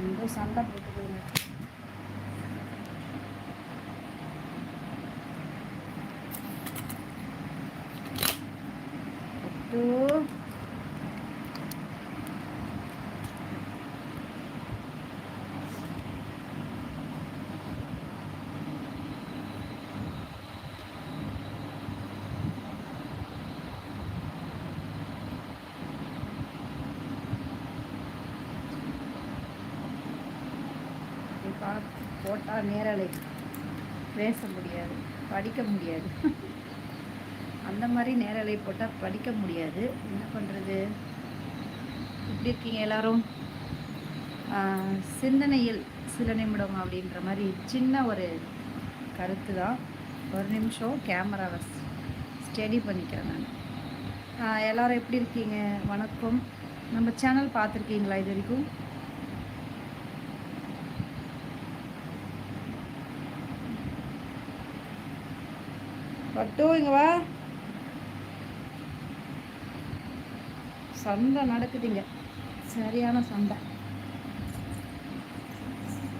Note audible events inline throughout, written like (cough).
ரொம்ப சண்டை போட்டுக்கோங்க டூ போட்டால் நேரலை பேச முடியாது படிக்க முடியாது. அந்த மாதிரி நேரலை போட்டால் படிக்க முடியாது. என்ன பண்ணுறது எப்படி இருக்கீங்க எல்லாரும்? சிந்தனையில் சில நிமிடம் அப்படின்ற மாதிரி சின்ன ஒரு கருத்து தான். ஒரு நிமிஷம் கேமராவை ஸ்டடி பண்ணிக்கிறேன் நான். எல்லோரும் எப்படி இருக்கீங்க? வணக்கம். நம்ம சேனல் பார்த்துருக்கீங்களா இது வரைக்கும்? பட்டு இங்க வா. சண்டை நடக்குதுங்க. சரியான சண்டை.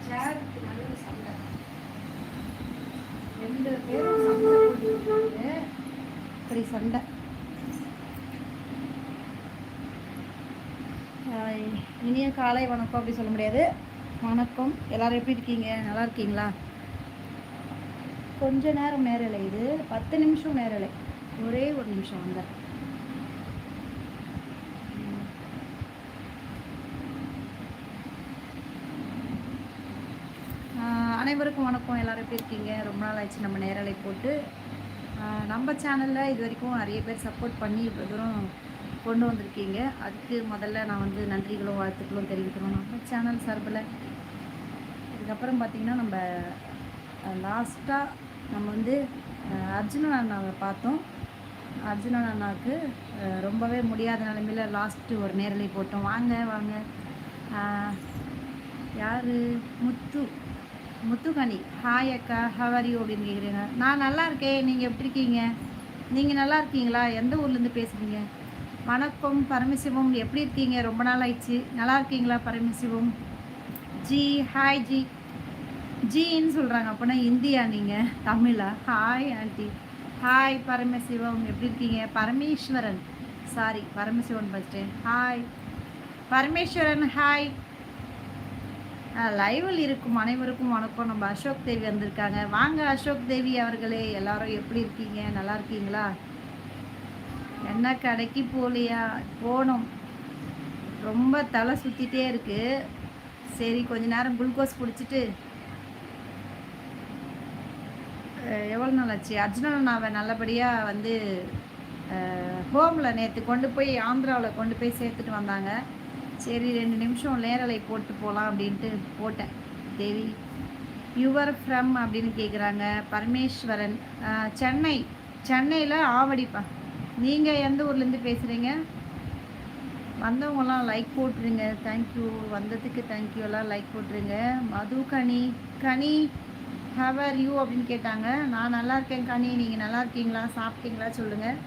சேருக்கு நல்ல சண்டை. ரெண்டு பேரும் சண்டை இப்படி சண்டை. இனிய காலை வணக்கம் அப்படி சொல்ல முடியாது. வணக்கம். எல்லாரும் எப்படி இருக்கீங்க? நல்லா இருக்கீங்களா? கொஞ்ச நேரம் நேரலை இது. பத்து நிமிஷம் நேரலை. ஒரே ஒரு நிமிஷம் வந்த. அனைவருக்கும் வணக்கம். எல்லாரும் எப்படி இருக்கீங்க? ரொம்ப நாள் ஆச்சு நம்ம நேரலை போட்டு. நம்ம சேனலில் இது வரைக்கும் நிறைய பேர் சப்போர்ட் பண்ணி இவ்வளோ தூரம் கொண்டு வந்திருக்கீங்க. அதுக்கு முதல்ல நான் வந்து நன்றிகளும் வாழ்த்துக்களும் தெரிவிக்கணும். நம்ம சேனல் சார்பில். இதுக்கப்புறம் பார்த்திங்கன்னா நம்ம லாஸ்ட்டாக நம்ம வந்து அஹ், அர்ஜுனன் அண்ணாவை பார்த்தோம். அர்ஜுனன் அண்ணாவுக்கு ரொம்பவே முடியாத நிலைமையில் லாஸ்ட்டு ஒரு நேரலை போட்டோம். வாங்க வாங்க. யார்? முத்து. முத்துகனி. ஹாய் அக்கா ஹவரி அப்படின்னு கேட்குறீங்க நான் நல்லா இருக்கேன். நீங்கள் எப்படி இருக்கீங்க? நீங்கள் நல்லா இருக்கீங்களா? எந்த ஊர்லேருந்து பேசுகிறீங்க வணக்கம் பரமசிவம். எப்படி இருக்கீங்க? ரொம்ப நாள் ஆயிடுச்சு. நல்லா இருக்கீங்களா பரமசிவம்? ஜி ஹாய் ஜி. ஜின்னு சொல்கிறாங்க அப்போனா இந்தியா நீங்கள் தமிழா? Hi aunty hi Paramasivam. எப்படி இருக்கீங்க? Parameswaran. Sorry Paramasivan first hi Parameswaran hi லைவில் இருக்கும் அனைவருக்கும் வணக்கம். நம்ம அசோக் தேவி வந்திருக்காங்க. வாங்க அசோக் தேவி அவர்களே. எல்லாரும் எப்படி இருக்கீங்க? நல்லா இருக்கீங்களா? என்ன கடைக்கு போகலையா போனோம். ரொம்ப தலை சுற்றிட்டே இருக்குது சரி கொஞ்ச நேரம் குளுக்கோஸ் குடிச்சிட்டு எவ்வளோ நாள் ஆச்சு? அர்ஜுனன் நாவை நல்லபடியாக வந்து ஹோமில் நேற்று கொண்டு போய் ஆந்திராவில் கொண்டு போய் சேர்த்துட்டு வந்தாங்க. சரி ரெண்டு நிமிஷம் நேரலை போட்டு போகலாம் அப்படின்ட்டு போட்டேன். தேவி யுவர் ஃப்ரம் அப்படின்னு கேட்குறாங்க பரமேஸ்வரன். சென்னை. சென்னையில் ஆவடிப்பா. நீங்கள் எந்த ஊர்லேருந்து பேசுகிறீங்க வந்தவங்களாம் லைக் போட்டுருங்க. தேங்க்யூ வந்ததுக்கு தேங்க்யூ எல்லாம் லைக் போட்டுருங்க. மது கனி கனி ஹவர் யூ அப்படின்னு கேட்டாங்க. நான் நல்லா இருக்கேன் கனி. நீங்கள் நல்லா இருக்கீங்களா? சாப்பிட்டீங்களா? சொல்லுங்கள்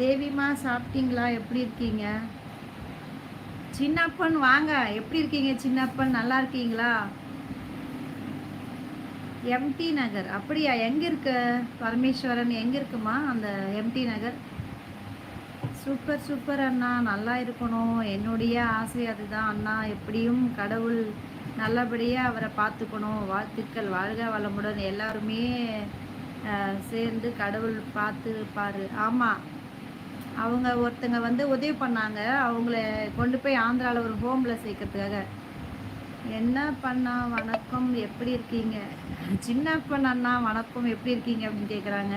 தேவிமா சாப்பிட்டீங்களா? எப்படி இருக்கீங்க? சின்னப்பன் வாங்க. எப்படி இருக்கீங்க சின்னப்பன்? நல்லா இருக்கீங்களா? எம்டி நகர். அப்படியா? எங்கே இருக்கு? பரமேஸ்வரன் எங்கே இருக்குமா? அந்த எம்டி நகர்? சூப்பர் சூப்பர் அண்ணா. நல்லா இருக்கணும். என்னுடைய ஆசை அதுதான் அண்ணா. எப்படியும் கடவுள் நல்லபடியாக அவரை பார்த்துக்கணும். வாழ்த்துக்கள். வாழ்க வளமுடன் எல்லாருமே சேர்ந்து கடவுள் பார்த்துப்பார் ஆமாம் அவங்க ஒருத்தங்க வந்து உதவி பண்ணாங்க. அவங்கள கொண்டு போய் ஆந்திராவில் ஒரு ஹோமில் சேர்க்கறதுக்காக. என்ன பண்ணா வணக்கம்? எப்படி இருக்கீங்க? சின்ன பொண்ணு அண்ணா வணக்கம் எப்படி இருக்கீங்க அப்படின்னு கேட்குறாங்க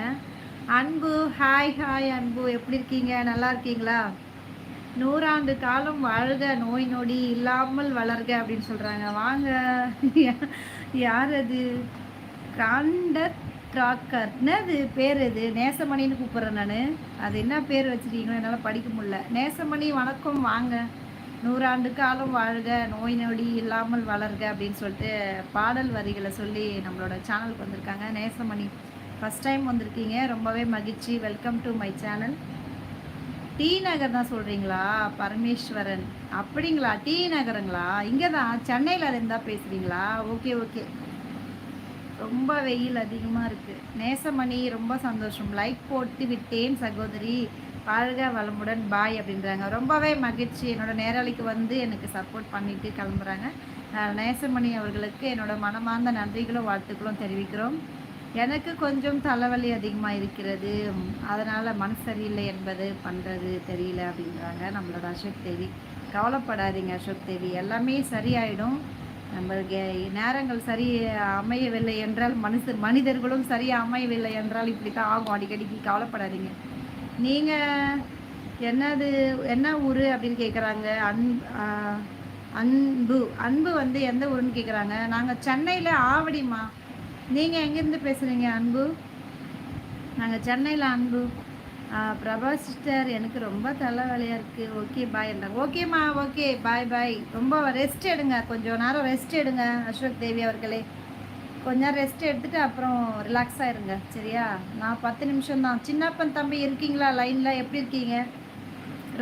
அன்பு ஹாய் ஹாய் அன்பு. எப்படி இருக்கீங்க? நல்லா இருக்கீங்களா? நூறாண்டு காலம் வாழ்க நோய் நொடி இல்லாமல் வளர்க அப்படின்னு சொல்கிறாங்க வாங்க. யார் அது? காண்ட கிராக்கர் என்னது பேர் இது? நேசமணின்னு கூப்பிட்றேன் நான். அது என்ன பேர் வச்சுருக்கீங்களோ என்னால் படிக்க முடியல. நேசமணி வணக்கம். வாங்க. நூறாண்டு காலம் வாழ்க நோய் நொடி இல்லாமல் வளர்க அப்படின்னு சொல்லிட்டு பாடல் வரிகளை சொல்லி நம்மளோட சேனலுக்கு வந்திருக்காங்க. நேசமணி ஃபஸ்ட் டைம் வந்திருக்கீங்க. ரொம்பவே மகிழ்ச்சி. Welcome to my channel T Nagar தான் சொல்கிறீங்களா பரமேஸ்வரன். அப்படிங்களா? டி நகருங்களா? இங்கே தான் சென்னையில் இருந்தால் பேசுகிறீங்களா ஓகே ஓகே. ரொம்ப வெயில் அதிகமாக இருக்குது நேசமணி ரொம்ப சந்தோஷம். லைக் போட்டு விட்டேன் சகோதரி. வாழ்க வளமுடன். பாய் அப்படின்றாங்க. ரொம்பவே மகிழ்ச்சி. என்னோட நேரலைக்கு வந்து எனக்கு சப்போர்ட் பண்ணிட்டு கிளம்புறாங்க. நேசமணி அவர்களுக்கு என்னோட மனமார்ந்த நன்றிகளும் வாழ்த்துக்களும் தெரிவிக்கிறோம். எனக்கு கொஞ்சம் தலைவலி அதிகமாக இருக்கிறது. அதனால் மனசு சரியில்லை என்பது பண்ணுறது தெரியல அப்படின்றாங்க. நம்மளோட அசோக் தேவி. கவலைப்படாதீங்க அசோக் தேவி. எல்லாமே சரியாயிடும். நம்மளுக்கு நேரங்கள் சரி அமையவில்லை என்றால் மனுஷ மனிதர்களும் சரியாக அமையவில்லை என்றால் இப்படி தான் ஆகும். அடிக்கடிக்கு கவலைப்படாதீங்க. நீங்கள் என்னது என்ன ஊர் அப்படின்னு கேட்குறாங்க அன் அன்பு. அன்பு வந்து எந்த ஊருன்னு கேட்குறாங்க நாங்கள் சென்னையில் ஆவடிமா? நீங்கள் எங்கேருந்து பேசுகிறீங்க அன்பு? நாங்கள் சென்னையில் அன்பு. பிரபா சிஸ்டர் எனக்கு ரொம்ப தலைவலியாக இருக்குது ஓகே பாய் ஓகேம்மா ஓகே பாய் பாய் ரொம்ப ரெஸ்ட் எடுங்க. கொஞ்சம் நேரம் ரெஸ்ட் எடுங்க அசோக் தேவி அவர்களே. கொஞ்ச நேரம் ரெஸ்ட் எடுத்துகிட்டு அப்புறம் ரிலாக்ஸ் ஆயிருங்க. சரியா? நான் பத்து நிமிஷம் தான். சின்னப்பன் தம்பி இருக்கீங்களா? லைனில் எப்படி இருக்கீங்க?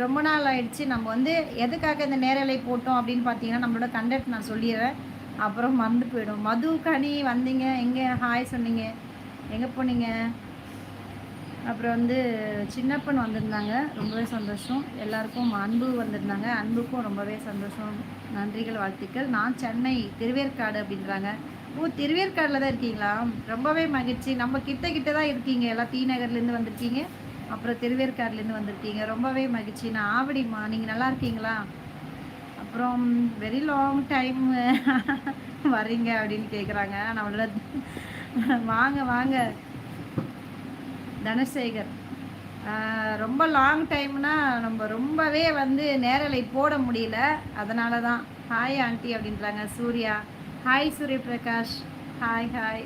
ரொம்ப நாள் ஆயிடுச்சு. நம்ம வந்து எதுக்காக இந்த நேரலை போட்டோம் அப்படின்னு பார்த்தீங்கன்னா நம்மளோட கண்டக்ட் நான் சொல்லிடுறேன். அப்புறம் மறந்து போயிடும். மது கனி வந்தீங்க. எங்கே? ஹாய் சொன்னீங்க. எங்கே போனீங்க? அப்புறம் வந்து சின்னப்பன் வந்திருந்தாங்க. ரொம்பவே சந்தோஷம். எல்லாருக்கும் அன்பு வந்திருந்தாங்க. அன்புக்கும் ரொம்பவே சந்தோஷம். நன்றிகள் வாழ்த்துக்கள். நான் சென்னை திருவேற்காடு அப்படின்றாங்க. ஓ திருவேற்காடில் தான் இருக்கீங்களா? ரொம்பவே மகிழ்ச்சி. நம்ம கிட்ட கிட்ட தான் இருக்கீங்க. எல்லாம் தீ நகர்லேருந்து வந்திருக்கீங்க. அப்புறம் திருவேற்காடுலேருந்து வந்திருக்கீங்க. ரொம்பவே மகிழ்ச்சி. நான் ஆவடிம்மா. நீங்கள் நல்லா இருக்கீங்களா? அப்புறம் வெரி லாங் டைம் வர்றீங்க அப்படின்னு கேட்குறாங்க நம்மளோட (laughs) வாங்க வாங்க. தனசேகர். ரொம்ப லாங் டைம்னா நம்ம ரொம்பவே வந்து நேரலை போட முடியல. அதனால தான் ஹாய் ஆண்டி அப்படின்றாங்க. Surya. Hi Surya Prakash hi hi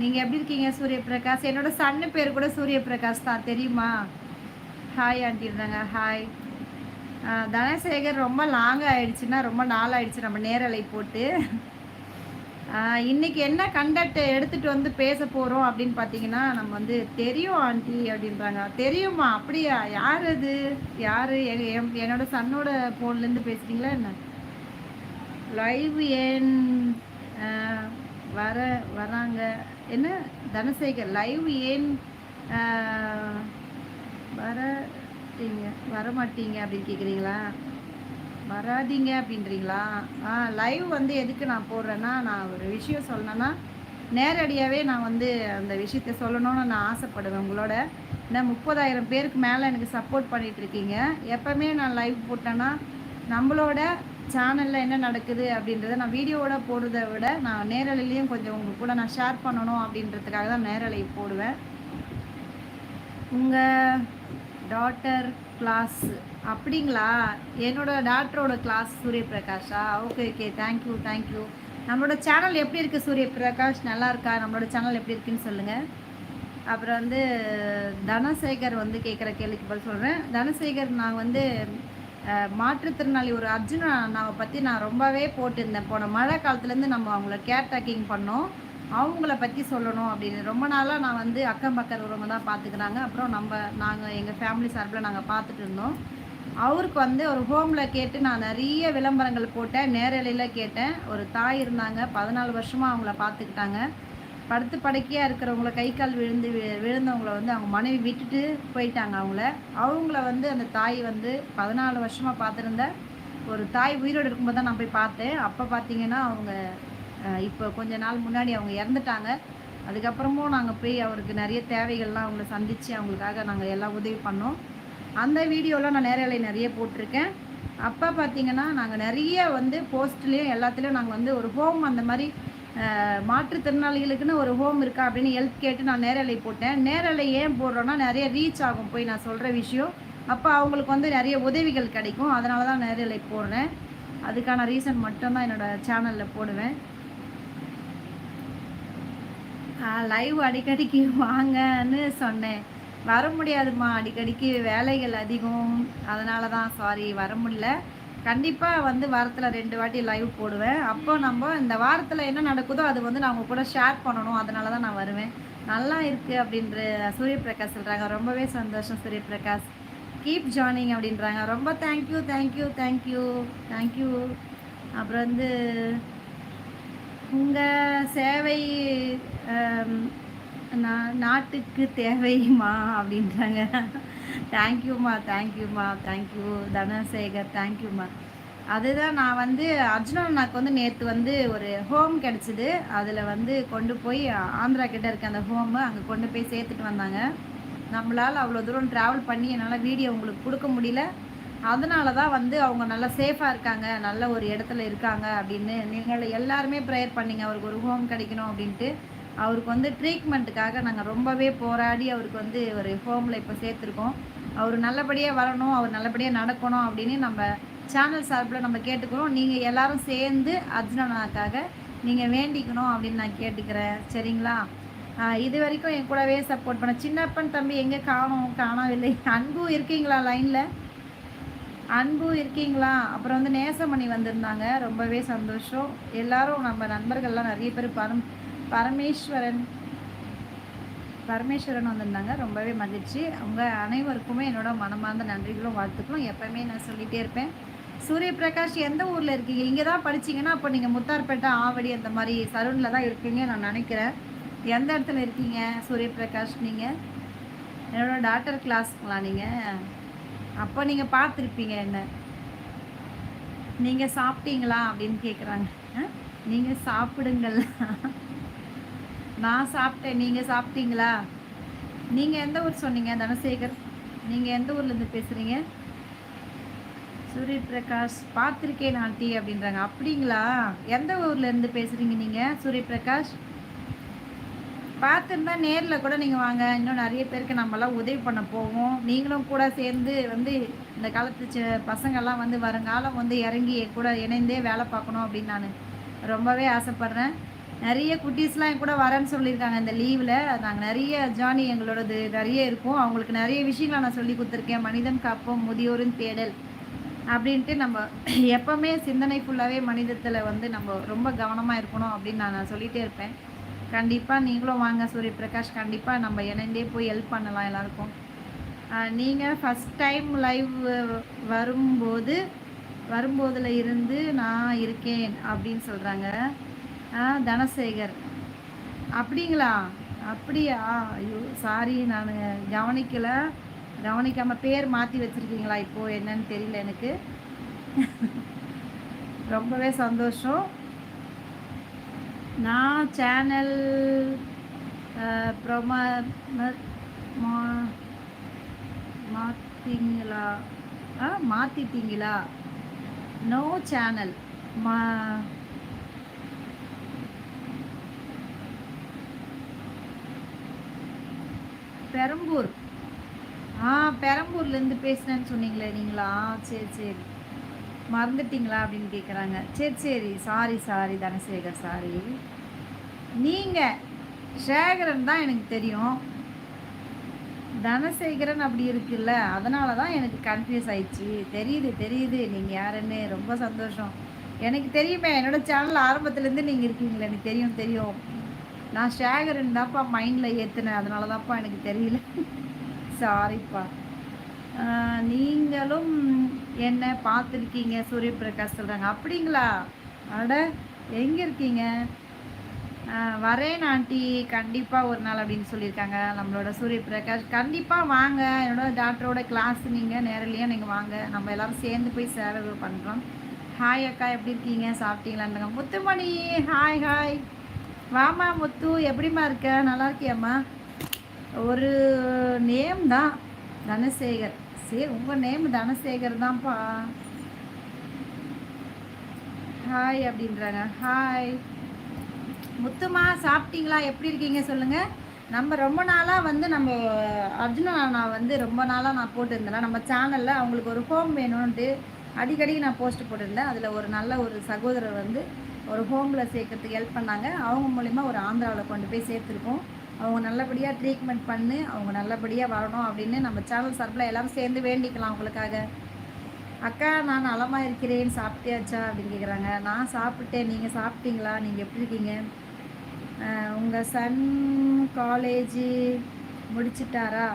நீங்கள் எப்படி இருக்கீங்க சூரிய பிரகாஷ் என்னோட சன்னு பேர் கூட சூரிய பிரகாஷ் தான். தெரியுமா? ஹாய் ஆண்டி இருந்தாங்க ஹாய் தனசேகர் ரொம்ப லாங் ஆயிடுச்சுன்னா ரொம்ப நாள் ஆயிடுச்சு நம்ம நேரலை போட்டு. இன்னைக்கு என்ன கண்டக்ட் எடுத்துட்டு வந்து பேச போகிறோம் அப்படின்னு பார்த்தீங்கன்னா நம்ம வந்து தெரியும் ஆண்டி அப்படின்றாங்க. தெரியுமா? அப்படியா? யார் அது? யார்? என்னோட சன்னோட ஃபோன்லேருந்து பேசுகிறீங்களா என்ன? லைவ் ஏன் வர வராங்க. என்ன? தனசேகர் லைவ் ஏன் வர மாட்டீங்க அப்படின்னு கேட்குறீங்களா வராதிங்க அப்படின்றீங்களா? ஆ லைவ் வந்து எதுக்கு நான் போடுறேன்னா நான் ஒரு விஷயம் சொல்லணுன்னா நேரடியாகவே நான் வந்து அந்த விஷயத்த சொல்லணும்னு நான் ஆசைப்படுவேன் உங்களோட. இந்த முப்பதாயிரம் பேருக்கு மேலே எனக்கு சப்போர்ட் பண்ணிகிட்ருக்கீங்க எப்போவுமே நான் லைவ் போட்டேன்னா நம்மளோட சேனலில் என்ன நடக்குது அப்படின்றத நான் வீடியோவோட போடுறத விட நான் நேரலையும் கொஞ்சம் உங்கள் கூட நான் ஷேர் பண்ணணும் அப்படின்றதுக்காக தான் நேரலை போடுவேன். உங்கள் டாட்டர் கிளாஸ் அப்படிங்களா? என்னோட டாக்டரோட class Surya பிரகாஷா okay okay thank you thank you நம்மளோட சேனல் எப்படி இருக்குது சூரிய பிரகாஷ் நல்லா இருக்கா? நம்மளோட சேனல் எப்படி இருக்குன்னு சொல்லுங்கள் அப்புறம் வந்து தனசேகர் வந்து கேட்குற கேள்விக்கு பதில் சொல்கிறேன் தனசேகர் நான் வந்து மாற்றுத்திறனாளி ஒரு அர்ஜுனா நான் பற்றி நான் ரொம்பவே போட்டிருந்தேன். போன மழை காலத்துலேருந்து நம்ம அவங்கள கேர் டேக்கிங் பண்ணோம். அவங்கள பற்றி சொல்லணும் அப்படின்னு. ரொம்ப நாளாக நான் வந்து அக்கம் பக்கம் உறவங்க தான் பார்த்துக்கிறாங்க அப்புறம் நம்ம நாங்கள் எங்கள் ஃபேமிலி சார்பில் நாங்கள் பார்த்துட்டு இருந்தோம். அவருக்கு வந்து ஒரு ஹோமில் கேட்டு நான் நிறைய விளம்பரங்கள் போட்டேன். நேரலையில் கேட்டேன். ஒரு தாய் இருந்தாங்க. பதினாலு வருஷமாக அவங்கள பார்த்துக்கிட்டாங்க படுத்து படுக்கையாக இருக்கிறவங்கள கை கால் விழுந்து விழுந்தவங்கள வந்து அவங்க மனைவி விட்டுட்டு போயிட்டாங்க அவங்கள. அவங்கள வந்து அந்த தாய் வந்து பதினாலு வருஷமாக பார்த்துருந்த ஒரு தாய் உயிரோடு இருக்கும்போது தான் நான் போய் பார்த்தேன். அப்போ பார்த்தீங்கன்னா அவங்க இப்போ கொஞ்ச நாள் முன்னாடி அவங்க இறந்துட்டாங்க. அதுக்கப்புறமும் நாங்கள் போய் அவருக்கு நிறைய தேவைகள்லாம் அவங்கள சந்தித்து அவங்களுக்காக நாங்கள் எல்லாம் உதவி பண்ணோம். அந்த வீடியோலாம் நான் நேரலை நிறைய போட்டிருக்கேன். அப்போ பார்த்தீங்கன்னா நாங்கள் நிறைய வந்து போஸ்ட்லேயும் எல்லாத்துலேயும் நாங்கள் வந்து ஒரு ஹோம் அந்த மாதிரி மாற்றுத்திறனாளிகளுக்குன்னு ஒரு ஹோம் இருக்கா அப்படின்னு ஹெல்ப் கேட்டு நான் நேரலை போட்டேன். நேரலை ஏன் போடுறோன்னா நிறைய ரீச் ஆகும் போய் நான் சொல்கிற விஷயம். அப்போ அவங்களுக்கு வந்து நிறைய உதவிகள் கிடைக்கும். அதனால தான் நேரலை போடுறேன். அதுக்கான ரீசன் மட்டும்தான் என்னோடய சேனலில் போடுவேன். லைவ் அடிக்கடிக்கு வாங்கன்னு சொன்னேன். வர முடியாதுமா அடிக்கடிக்கு வேலைகள் அதிகம். அதனால தான் சாரி வர முடியல. கண்டிப்பாக வந்து வாரத்தில் ரெண்டு வாட்டி லைவ் போடுவேன். அப்போ நம்ம இந்த வாரத்தில் என்ன நடக்குதோ அது வந்து நான் உங்கள் கூட ஷேர் பண்ணணும். அதனால தான் நான் வருவேன். நல்லா இருக்குது அப்படின்ற சூரியபிரகாஷ் சொல்கிறாங்க ரொம்பவே சந்தோஷம் சூரியபிரகாஷ். கீப் ஜாயினிங் அப்படின்றாங்க. ரொம்ப தேங்க்யூ தேங்க்யூ தேங்க்யூ தேங்க்யூ அப்புறம் வந்து உங்கள் சேவை நான் நாட்டுக்கு தேவைமா அப்படின்றாங்க. தேங்க்யூம்மா தேங்க்யூம்மா தேங்க்யூ தனசேகர் தேங்க்யூம்மா அதுதான் நான் வந்து அர்ஜுன அண்ணாக்கு வந்து நேற்று வந்து ஒரு ஹோம் கிடச்சிது. அதில் வந்து கொண்டு போய் ஆந்திரா கிட்டே இருக்க அந்த ஹோமு அங்கே கொண்டு போய் சேர்த்துட்டு வந்தாங்க. நம்மளால் அவ்வளோ தூரம் ட்ராவல் பண்ணி என்னால் வீடியோ உங்களுக்கு கொடுக்க முடியல. அதனால தான் வந்து அவங்க நல்லா சேஃபாக இருக்காங்க நல்ல ஒரு இடத்துல இருக்காங்க அப்படின்னு நீங்கள் எல்லாருமே ப்ரேயர் பண்ணிங்க. அவருக்கு ஒரு ஹோம் கிடைக்கணும் அப்படின்ட்டு. அவருக்கு வந்து ட்ரீட்மெண்ட்டுக்காக நாங்கள் ரொம்பவே போராடி அவருக்கு வந்து ஒரு ஹோமில் இப்போ சேர்த்துருக்கோம். அவர் நல்லபடியாக வரணும் அவர் நல்லபடியாக நடக்கணும் அப்படின்னு நம்ம சேனல் சார்பில் நம்ம கேட்டுக்கிறோம். நீங்கள் எல்லாரும் சேர்ந்து அர்ஜுனனாக்காக நீங்கள் வேண்டிக்கணும் அப்படின்னு நான் கேட்டுக்கிறேன். சரிங்களா? இது வரைக்கும் என் கூடவே சப்போர்ட் பண்ண சின்னப்பன் தம்பி எங்கே காணோம்? காணவில்லை. அன்பு இருக்கீங்களா லைனில் அன்பு இருக்கீங்களா? அப்புறம் வந்து நேசமணி வந்திருந்தாங்க. ரொம்பவே சந்தோஷம். எல்லாரும் நம்ம நண்பர்கள்லாம் நிறைய பேர் பரம் பரமேஸ்வரன் பரமேஸ்வரன் வந்திருந்தாங்க. ரொம்பவே மகிழ்ச்சி. அவங்க அனைவருக்குமே என்னோட மனமார்ந்த நன்றிகளும் வாழ்த்துக்களும். எப்பவுமே நான் சொல்லிகிட்டே இருப்பேன். சூரிய பிரகாஷ் எந்த ஊரில் இருக்கீங்க? இங்கே தான் படிச்சீங்கன்னா அப்போ நீங்கள் முத்தார்பேட்டை ஆவடி அந்த மாதிரி சரூனில் தான் இருக்கீங்க நான் நினைக்கிறேன். எந்த இடத்துல இருக்கீங்க சூரிய பிரகாஷ் நீங்கள் என்னோட டாக்டர் கிளாஸ்ங்களா நீங்கள் அப்போ நீங்கள் பார்த்துருப்பீங்க என்ன? நீங்கள் சாப்பிட்டீங்களா அப்படின்னு கேட்குறாங்க நீங்கள் சாப்பிடுங்கள்? நான் சாப்பிட்டேன் நீங்கள் சாப்பிட்டீங்களா? நீங்கள் எந்த ஊர் சொன்னீங்க தனசேகர்? நீங்கள் எந்த ஊர்லேருந்து பேசுகிறீங்க சூரிய பிரகாஷ் பார்த்துருக்கேன் ஆண்டி அப்படின்றாங்க. அப்படிங்களா? எந்த ஊர்லேருந்து பேசுகிறீங்க நீங்கள் சூரிய பிரகாஷ் பார்த்துருந்தா நேரில் கூட நீங்கள் வாங்க. இன்னும் நிறைய பேருக்கு நம்மலாம் உதவி பண்ண போவோம். நீங்களும் கூட சேர்ந்து வந்து இந்த காலத்து ச பசங்கள்லாம் வந்து வருங்காலம் வந்து இறங்கி என் கூட இணைந்தே வேலை பார்க்கணும் அப்படின்னு நான் ரொம்பவே ஆசைப்பட்றேன். நிறைய குட்டீஸ்லாம் என் கூட வரேன்னு சொல்லியிருக்காங்க இந்த லீவில் நாங்கள் நிறைய ஜானி எங்களோடது நிறைய இருக்கும். அவங்களுக்கு நிறைய விஷயங்களை நான் சொல்லி கொடுத்துருக்கேன். மனிதன் காப்போம் முதியோரின் தேடல் அப்படின்ட்டு நம்ம எப்போவுமே சிந்தனை ஃபுல்லாகவே மனிதத்தில் வந்து நம்ம ரொம்ப கவனமாக இருக்கணும் அப்படின்னு நான் சொல்லிகிட்டே இருப்பேன். கண்டிப்பாக நீங்களும் வாங்க சூரிய பிரகாஷ். கண்டிப்பாக நம்ம இணைந்தே போய் ஹெல்ப் பண்ணலாம் எல்லாருக்கும். நீங்கள் ஃபஸ்ட் டைம் லைவ் வரும்போது வரும்போதில் இருந்து நான் இருக்கேன் அப்படின்னு சொல்கிறாங்க ஆ தனசேகர். அப்படிங்களா? அப்படியா? ஐயோ சாரி நான் கவனிக்கலை. கவனிக்காமல் பேர் மாற்றி வச்சுருக்கீங்களா இப்போது என்னன்னு தெரியல எனக்கு. ரொம்பவே சந்தோஷம். நான் சேனல் ப்ரொம மாற்றிங்களா ஆ மாற்றிட்டீங்களா நோ சேனல் மா பெரம்பூர். ஆ பெரம்பூர்லேருந்து பேசுனேன்னு சொன்னீங்களே நீங்களா? சரி சரி. மறந்துட்டீங்களா அப்படின்னு கேட்குறாங்க சரி சரி. சாரி சாரி தனசேகர் சாரி நீங்கள் சேகரன் தான் எனக்கு தெரியும். தனசேகரன் அப்படி இருக்குல்ல. அதனால தான் எனக்கு கன்ஃபியூஸ் ஆயிடுச்சு. தெரியுது தெரியுது. நீங்கள் யாருன்னு? ரொம்ப சந்தோஷம். எனக்கு தெரியுமே. என்னோடய சேனல் ஆரம்பத்துலேருந்து நீங்கள் இருக்கீங்களே. எனக்கு தெரியும் தெரியும். நான் ஷேகரன் தான்ப்பா மைண்டில் ஏற்றுனேன் அதனால தான்ப்பா எனக்கு தெரியல. சாரிப்பா நீங்களும் என்ன பார்த்துருக்கீங்க? சூரிய பிரகாஷ் சொல்கிறாங்க அப்படிங்களா? அட எங்கே இருக்கீங்க? வரேன் ஆண்டி. கண்டிப்பாக ஒரு நாள் அப்படின்னு சொல்லியிருக்காங்க நம்மளோட சூரிய பிரகாஷ் கண்டிப்பாக வாங்க. என்னோட டாக்டரோட கிளாஸ் நீங்கள் நேரிலேயே நீங்கள் வாங்க. நம்ம எல்லோரும் சேர்ந்து போய் சேவை பண்ணுறோம் ஹாய் அக்கா எப்படி இருக்கீங்க? சாப்பிட்டீங்களான்னு முத்துமணி ஹாய் ஹாய் வாமா முத்து எப்படிம்மா இருக்க? நல்லா இருக்கியாம்மா? ஒரு நேம் தான் தனசேகர். சரி உங்கள் நேம் தனசேகர் தான்ப்பா. ஹாய் அப்படின்றாங்க. ஹாய் முத்துமா சாப்பிட்டீங்களா? எப்படி இருக்கீங்க சொல்லுங்கள் நம்ம ரொம்ப நாளாக வந்து நம்ம அர்ஜுனா நான் வந்து ரொம்ப நாளாக நான் போட்டிருந்தேன் நம்ம சேனலில் அவங்களுக்கு ஒரு ஹோம் வேணும்ன்ட்டு அடிக்கடி நான் போஸ்ட் போட்டிருந்தேன். அதில் ஒரு நல்ல ஒரு சகோதரர் வந்து ஒரு ஹோமில் சேர்க்கறதுக்கு ஹெல்ப் பண்ணாங்க. அவங்க மூலிமா ஒரு ஆந்திராவில் கொண்டு போய் சேர்த்துருக்கோம். அவங்க நல்லபடியாக ட்ரீட்மெண்ட் பண்ணி அவங்க நல்லபடியாக வரணும் அப்படின்னு நம்ம சேனல் சார்பில் எல்லாரும் சேர்ந்து வேண்டிக்கலாம் அவங்களுக்காக அக்கா நான் நலமாக இருக்கிறேன் சாப்பிட்டியாச்சா அப்படின்னு கேட்குறாங்க நான் சாப்பிட்டேன். நீங்கள் சாப்பிட்டீங்களா? நீங்கள் எப்படி இருக்கீங்க? உங்கள் சன் காலேஜு முடிச்சிட்டாரா?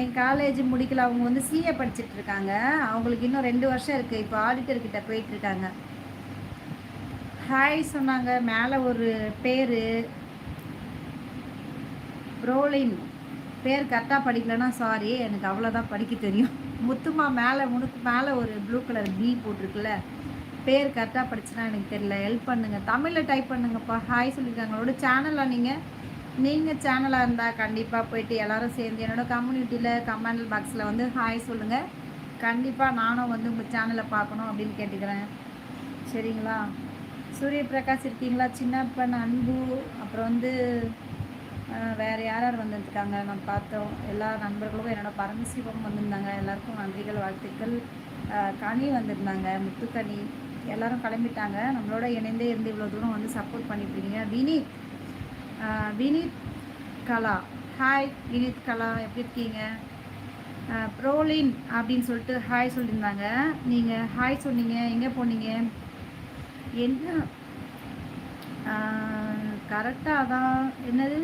என் காலேஜ் முடிக்கல. அவங்க வந்து சிஏ படிச்சுட்டு இருக்காங்க. அவங்களுக்கு இன்னும் ரெண்டு வருஷம் இருக்குது இப்போ ஆடிட்டர்கிட்ட போயிட்டுருக்காங்க ஹாய் சொன்னாங்க. மேலே ஒரு பேர். ப்ரோலின் பேர் கரெக்டாக படிக்கலன்னா சாரி எனக்கு அவ்வளோதான் படிக்க தெரியும். முத்துமா மேலே முனுக்கு மேலே ஒரு ப்ளூ கலர் பி போட்டிருக்குல்ல. பேர் கரெக்டாக படிச்சுன்னா எனக்கு தெரியல. ஹெல்ப் பண்ணுங்கள் தமிழில் டைப் பண்ணுங்கப்பா. ஹாய் சொல்லியிருக்காங்க அவங்களோட சேனலாக நீங்கள் நீங்கள் சேனலாக இருந்தால் கண்டிப்பாக போயிட்டு எல்லோரும் சேர்ந்து என்னோடய கம்யூனிட்டியில் கமெண்ட் பாக்ஸில் வந்து ஹாய் சொல்லுங்கள் கண்டிப்பாக நானும் வந்து உங்கள் சேனலை பார்க்கணும் அப்படின்னு கேட்டுக்கிறேன். சரிங்களா? சூரிய பிரகாஷ் இருக்கீங்களா? சின்னப்பன் அன்பு அப்புறம் வந்து வேறு யார் யார் வந்திருக்காங்க? நான் பார்த்தோம். எல்லா நண்பர்களும் என்னோடய பரமசிவம் வந்திருந்தாங்க. எல்லாருக்கும் நன்றிகள் வாழ்த்துக்கள். கனி வந்திருந்தாங்க முத்துக்கனி. எல்லாரும் கிளம்பிட்டாங்க. நம்மளோட இணைந்தே இருந்து இவ்வளோ தூரம் வந்து சப்போர்ட் பண்ணிட்டுருக்கீங்க. வினீத் வினீத் கலா. ஹாய் வினீத் கலா. எப்படி இருக்கீங்க? ப்ரோலின் அப்படின்னு சொல்லிட்டு ஹாய் சொல்லியிருந்தாங்க. நீங்கள் ஹாய் சொன்னீங்க. எங்கே போனீங்க? என்ன? கரெக்டாக தான். என்னது?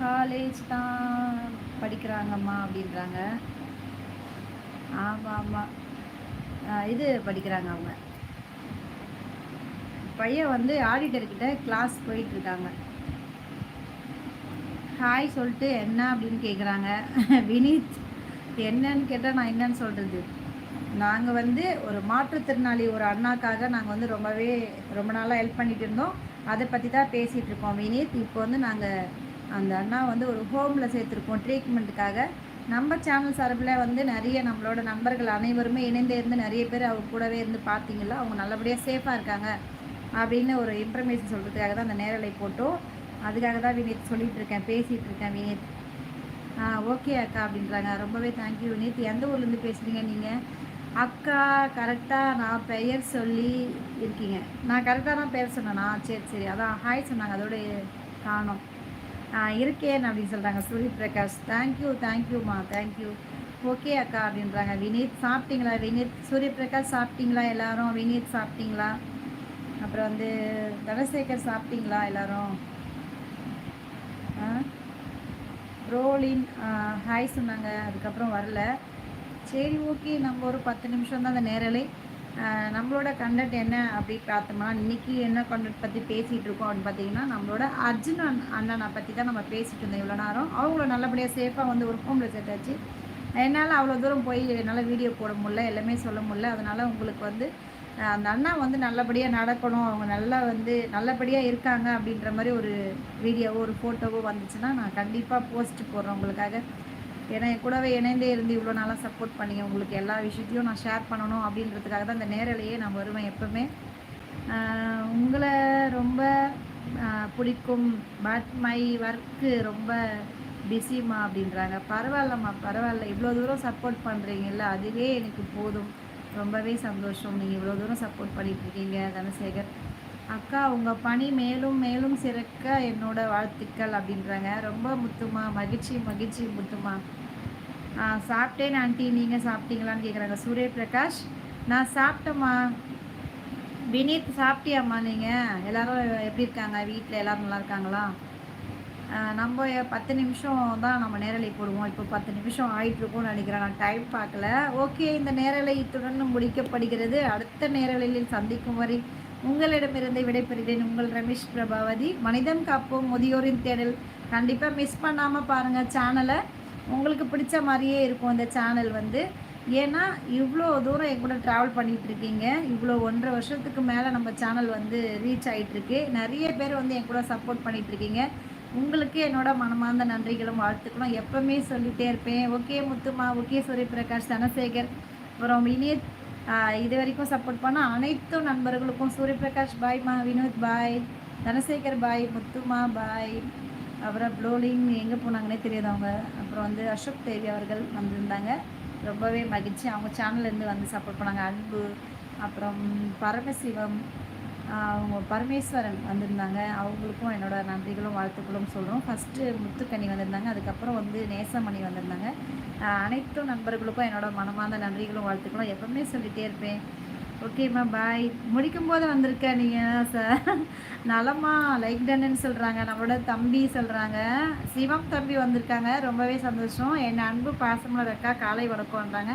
காலேஜ் தான் படிக்கிறாங்கம்மா அப்படின்றாங்க. ஆமாம் ஆமாம் இது படிக்கிறாங்க அவங்க. பையன் வந்து ஆடிட்டர்கிட்ட கிளாஸ் போயிட்டுருக்காங்க. ஹாய் சொல்லிட்டு என்ன? அப்படின்னு கேட்குறாங்க (laughs) வினீத் என்னன்னு கேட்டால் நான் என்னன்னு சொல்கிறது நாங்கள் வந்து ஒரு மாற்றுத்திறனாளி ஒரு அண்ணாக்காக நாங்கள் வந்து ரொம்பவே ரொம்ப நாளாக ஹெல்ப் பண்ணிகிட்டு இருந்தோம். அதை பற்றி தான் பேசிகிட்டு இருக்கோம் வினீத். இப்போ வந்து நாங்கள் அந்த அண்ணா வந்து ஒரு ஹோமில் சேர்த்துருக்கோம் ட்ரீட்மெண்ட்டுக்காக நம்ம சேனல் சார்பில் வந்து நிறைய நம்மளோட நண்பர்கள் அனைவருமே இணைந்தே இருந்து நிறைய பேர் அவங்க கூடவே இருந்து பார்த்தீங்களா? அவங்க நல்லபடியாக சேஃபாக இருக்காங்க அப்படின்னு ஒரு இன்ஃபர்மேஷன் சொல்கிறதுக்காக தான் அந்த நேரலை போட்டோம். அதுக்காக தான் வினீத் சொல்லிகிட்டு இருக்கேன் பேசிகிட்டு இருக்கேன் வினீத். ஆ ஓகே அக்கா அப்படின்றாங்க. ரொம்பவே தேங்க்யூ வினீத். எந்த ஊர்லேருந்து பேசுகிறீங்க நீங்கள் அக்கா கரெக்டாக நான் பெயர் சொல்லி இருக்கீங்க. நான் கரெக்டாக தான் பெயர் சொன்னேண்ணா சரி சரி. அதான் ஹாய் சொன்னாங்க. அதோட காணும் இருக்கேன் அப்படின்னு சொல்கிறாங்க சூரிய பிரகாஷ். தேங்க்யூ தேங்க்யூம்மா தேங்க்யூ ஓகே அக்கா அப்படின்றாங்க. வினீத் சாப்பிட்டீங்களா? வினீத் சூரிய பிரகாஷ் சாப்பிட்டீங்களா எல்லாரும்? வினீத் சாப்பிட்டீங்களா? அப்புறம் வந்து தனசேகர் சாப்பிட்டீங்களா எல்லாரும்? ரோலின் ஹாய் சொன்னாங்க. அதுக்கப்புறம் வரல. சரி ஓகே. நம்ம ஒரு பத்து நிமிஷம் தான் அந்த நேரலை. நம்மளோட கண்டென்ட் என்ன அப்படி பார்த்தோம்னா இன்றைக்கி என்ன கண்டென்ட் பற்றி பேசிகிட்டு இருக்கோம் அப்படின்னு பார்த்தீங்கன்னா நம்மளோட அர்ஜுன் அண்ணனை பற்றி தான் நம்ம பேசிகிட்டு இருந்தோம் இவ்வளோ நேரம். அவங்கள நல்லபடியாக சேஃபாக வந்து ஒரு ஹோமில் ஆச்சு. என்னால் அவ்வளோ தூரம் போய் என்னால் வீடியோ போட முடியல எல்லாமே சொல்ல முடியல. அதனால் உங்களுக்கு வந்து அந்த அண்ணா வந்து நல்லபடியாக நடக்கணும். அவங்க நல்லா வந்து நல்லபடியாக இருக்காங்க அப்படின்ற மாதிரி ஒரு வீடியோவோ ஒரு ஃபோட்டோவோ வந்துச்சுன்னா நான் கண்டிப்பாக போஸ்ட் போடுறேன் உங்களுக்காக. ஏன்னா என் கூடவே இணைந்தே இருந்து இவ்வளோ நாளாக சப்போர்ட் பண்ணி உங்களுக்கு எல்லா விஷயத்தையும் நான் ஷேர் பண்ணணும் அப்படின்றதுக்காக தான் இந்த நேரலையே நான் வருவேன் எப்போவுமே. உங்களை ரொம்ப பிடிக்கும். பட் மை ஒர்க்கு ரொம்ப பிஸிம்மா அப்படின்றாங்க. பரவாயில்லம்மா பரவாயில்ல. இவ்வளோ தூரம் சப்போர்ட் பண்ணுறீங்கல்ல அதுவே எனக்கு போதும். ரொம்பவே சந்தோஷம். நீங்கள் இவ்வளோ தூரம் சப்போர்ட் பண்ணிகிட்ருக்கீங்க தனசேகர் அக்கா உங்கள் பணி மேலும் மேலும் சிறக்க என்னோட வாழ்த்துக்கள் அப்படின்றாங்க. ரொம்ப முத்துமா மகிழ்ச்சி மகிழ்ச்சி முத்துமா. சாப்பிட்டேன் ஆண்டி. நீங்கள் சாப்பிட்டீங்களான்னு கேட்குறாங்க சூரிய பிரகாஷ் நான் சாப்பிட்டேம்மா. வினீத் சாப்பிட்டியாம்மா நீங்கள் எல்லோரும் எப்படி இருக்காங்க? வீட்டில் எல்லோரும் நல்லா இருக்காங்களா? நம்ம பத்து நிமிஷம் தான் நம்ம நேரலை போடுவோம். இப்போ பத்து நிமிஷம் ஆகிட்டுருக்கும்னு நினைக்கிறேன். நான் டைம் பார்க்கல. ஓகே இந்த நேரலை இத்துடன் முடிக்கப்படுகிறது. அடுத்த நேரலையில் சந்திக்கும் வரை உங்களிடமிருந்து விடைபெறுகிறேன் உங்கள் ரமேஷ் பிரபாவதி. மனிதம் காப்போம் முதியோரின் தேடல். கண்டிப்பாக மிஸ் பண்ணாமல் பாருங்கள் சேனலை உங்களுக்கு பிடிச்ச மாதிரியே இருக்கும் அந்த சேனல் வந்து. ஏன்னா இவ்வளோ தூரம் என் கூட ட்ராவல் பண்ணிகிட்ருக்கீங்க இவ்வளோ ஒன்றரை வருஷத்துக்கு மேலே நம்ம சேனல் வந்து ரீச் ஆகிட்டுருக்கு நிறைய பேர் வந்து என் கூட சப்போர்ட் பண்ணிகிட்ருக்கீங்க உங்களுக்கு என்னோட மனமார்ந்த நன்றிகளும் வாழ்த்துக்களும் எப்பவுமே சொல்லிகிட்டே இருப்பேன். Okay Muthuma okay Suryaprakash Dhanasekar. அப்புறம் இனிய இது வரைக்கும் சப்போர்ட் பண்ண அனைத்து நண்பர்களுக்கும் சூரியபிரகாஷ் பாய் மா வினோத் பாய் தனசேகர் பாய் முத்துமா பாய் அப்புறம் ப்ளோலிங் எங்கே போனாங்கன்னே தெரியாது அவங்க. அப்புறம் வந்து அசோக் தேவி அவர்கள் வந்திருந்தாங்க. ரொம்பவே மகிழ்ச்சி. அவங்க சேனல்லேருந்து வந்து சப்போர்ட் பண்ணாங்க. அன்பு அப்புறம் பரமசிவம் அவங்க பரமேஸ்வரன் வந்திருந்தாங்க. அவங்களுக்கும் என்னோட நன்றிகளும் வாழ்த்துக்களும் சொல்கிறோம் ஃபஸ்ட்டு முத்துக்கனி வந்திருந்தாங்க. அதுக்கப்புறம் வந்து நேசமணி வந்திருந்தாங்க. அனைத்து நண்பர்களுக்கும் என்னோட மனமார்ந்த நன்றிகளும் வாழ்த்துக்களும். எப்பவுமே சொல்லிகிட்டே இருப்பேன். ஓகேம்மா பாய் முடிக்கும் போது வந்திருக்க நீங்கள் சார் நலமா லைக் டன்னு சொல்கிறாங்க நம்மளோட தம்பி சொல்கிறாங்க சிவம் தம்பி வந்திருக்காங்க. ரொம்பவே சந்தோஷம். என் அன்பு பாசமுள்ள இருக்கா காலை வணக்கம்ன்றாங்க.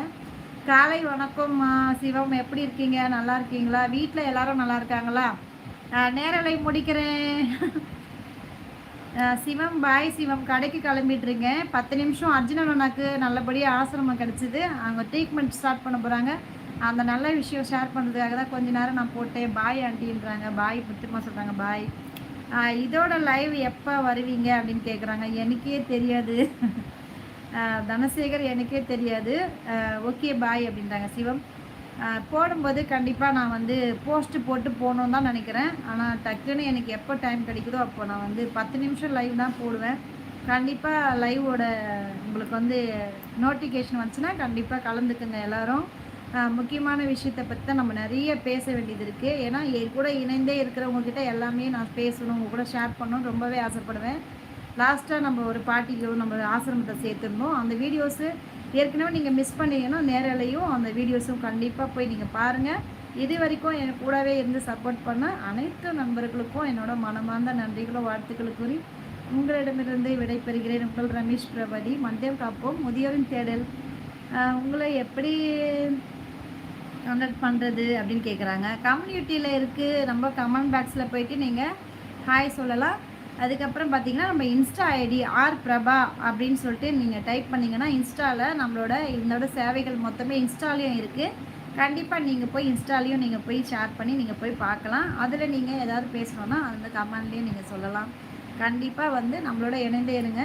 காலை வணக்கம்மா சிவம். எப்படி இருக்கீங்க? நல்லா இருக்கீங்களா? வீட்டில் எல்லாரும் நல்லா இருக்காங்களா? நேரலை முடிக்கிறேன். சிவம் பாய் சிவம். கடைக்கு கிளம்பிட்டுருங்க. பத்து நிமிஷம் அர்ஜுனன் அண்ணாக்கு நல்லபடியாக ஆசிரமம் கிடச்சிது. அவங்க ட்ரீட்மெண்ட் ஸ்டார்ட் பண்ண போகிறாங்க அந்த நல்ல விஷயம் ஷேர் பண்ணுறதுக்காக தான் கொஞ்ச நேரம் நான் போட்டேன். பாய் ஆண்டின்றாங்க பாய் புத்திரமா சொல்கிறாங்க பாய். இதோட லைவ் எப்போ வருவீங்க அப்படின்னு கேட்குறாங்க எனக்கே தெரியாது. தனசேகர் எனக்கே தெரியாது. ஓகே பாய் அப்படின்றாங்க சிவம். போடும்போது கண்டிப்பாக நான் வந்து போஸ்ட்டு போட்டு போகணுன்னு தான் நினைக்கிறேன். ஆனால் டக்குன்னு எனக்கு எப்போ டைம் கிடைக்குதோ அப்போ நான் வந்து பத்து நிமிஷம் லைவ் தான் போடுவேன். கண்டிப்பாக லைவோட உங்களுக்கு வந்து நோட்டிஃபிகேஷன் வந்துச்சுன்னா கண்டிப்பாக கலந்துக்குங்க எல்லோரும். முக்கியமான விஷயத்தை பற்றி தான் நம்ம நிறைய பேச வேண்டியது இருக்குது ஏன்னா என் கூட இணைந்தே இருக்கிறவங்கக்கிட்ட எல்லாமே நான் பேசணும் உங்கள் கூட ஷேர் பண்ணணும் ரொம்பவே ஆசைப்படுவேன். லாஸ்ட்டாக நம்ம ஒரு பாட்டிக்கு நம்ம ஆசிரமத்தை சேர்த்துருந்தோம் அந்த வீடியோஸு ஏற்கனவே நீங்கள் மிஸ் பண்ணீங்கன்னா நேரலையும் அந்த வீடியோஸும் கண்டிப்பாக போய் நீங்கள் பாருங்கள் இது வரைக்கும் என் கூடவே இருந்து சப்போர்ட் பண்ண அனைத்து நண்பர்களுக்கும் என்னோட மனமார்ந்த நன்றிகளும் வாழ்த்துக்கள் கூறி உங்களிடமிருந்து விடைபெறுகிறேன். உங்கள் ரமேஷ் பிரபதி மந்தியம் காப்போம் முதியோரின் தேடல். உங்களை எப்படி கான்டாக்ட் பண்ணுறது அப்படின்னு கேட்குறாங்க கம்யூனிட்டியில் இருக்குது நம்ம கமெண்ட் பாக்ஸில் போயிட்டு நீங்கள் ஹாய் சொல்லலாம். அதுக்கப்புறம் பார்த்தீங்கன்னா நம்ம இன்ஸ்டா ஐடி ஆர் பிரபா அப்படின்னு சொல்லிட்டு நீங்கள் டைப் பண்ணிங்கன்னா இன்ஸ்டாவில் நம்மளோட இதோட சேவைகள் மொத்தமே இன்ஸ்டாலையும் இருக்குது கண்டிப்பாக நீங்கள் போய் இன்ஸ்டாலையும் நீங்கள் போய் ஷேர் பண்ணி நீங்கள் போய் பார்க்கலாம். அதில் நீங்கள் ஏதாவது பேசணுன்னா அந்த கமெண்ட்லேயும் நீங்கள் சொல்லலாம். கண்டிப்பாக வந்து நம்மளோட இணைந்தே இருங்க.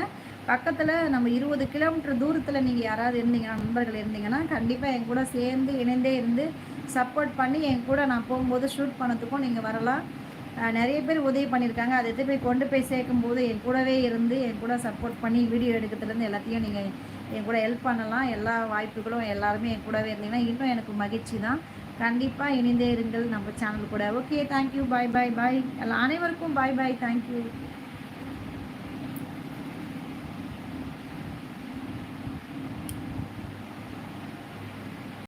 பக்கத்தில் நம்ம இருபது கிலோமீட்டர் தூரத்தில் நீங்கள் யாராவது இருந்தீங்கன்னா நண்பர்கள் இருந்தீங்கன்னா கண்டிப்பாக என் கூட சேர்ந்து இணைந்தே இருந்து சப்போர்ட் பண்ணி என் கூட நான் போகும்போது ஷூட் பண்ணதுக்கும் நீங்கள் வரலாம். நிறைய பேர் உதவி பண்ணியிருக்காங்க. அதை எடுத்து போய் கொண்டு போய் சேர்க்கும்போது என் கூடவே இருந்து என் கூட சப்போர்ட் பண்ணி வீடியோ எடுக்கிறதுலேருந்து எல்லாத்தையும் நீங்கள் என் கூட ஹெல்ப் பண்ணலாம். எல்லா வாய்ப்புகளும் எல்லாருமே என் கூடவே இருந்தீங்கன்னா இன்னும் எனக்கு மகிழ்ச்சி தான். கண்டிப்பாக இணைந்தே இருங்கள் நம்ம சேனல் கூட. ஓகே தேங்க்யூ பாய் பாய் பாய் எல்லா அனைவருக்கும் பாய் பாய் தேங்க்யூ